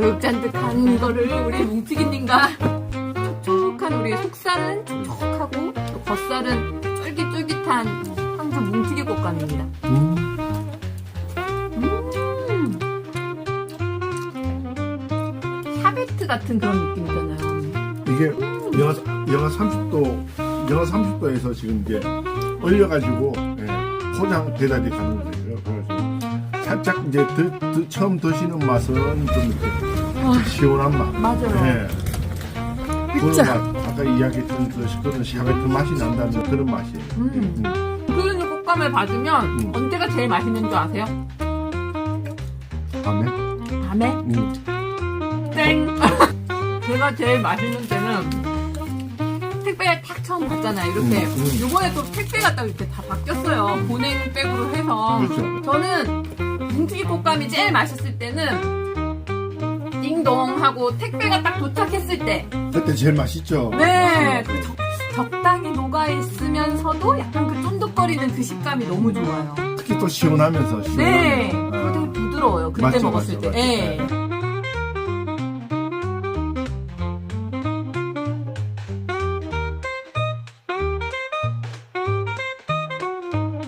쫀득쫀득한 이거를 우리 뭉치기님과 촉촉한 우리 속살은 촉촉하고 또 겉살은 쫄깃쫄깃한 황주 뭉치기 곶감입니다. 음. 음. 샤베트 같은 그런 느낌이잖아요. 이게 영하, 영하 30도, 영하 30도에서 지금 이제 얼려가지고, 예, 포장 배달이 가는 거예요. 그래서 살짝 이제 드, 드- 처음 드시는 맛은 좀 이렇게 와. 시원한 맛. 맞아요. 예. 그런 진짜. 맛, 아까 이야기했던 그 그런 샤베트 맛이 난다는 그런 맛이에요. 음. 음. 그 곶감을 받으면 음. 언제가 제일 맛있는 줄 아세요? 밤에? 밤에? 음. 땡! 제가 제일 맛있는 때는 택배를 탁 처음 받잖아요. 이렇게. 음, 음. 요번에 또 택배가 딱 이렇게 다 바뀌었어요. 보내는 백으로 해서. 그렇죠. 저는 뭉치기 곶감이 제일 맛있을 때는 띵동 하고 택배가 딱 도착했을 때. 그때 제일 맛있죠. 네. 그 적, 적당히 녹아 있으면서도 약간 그 쫀득거리는 그 식감이 너무 좋아요. 특히 또 시원하면서 시원하면서. 네. 아. 그리고 되게 부드러워요. 그때 맞죠, 먹었을 맞죠, 때. 맞죠. 예.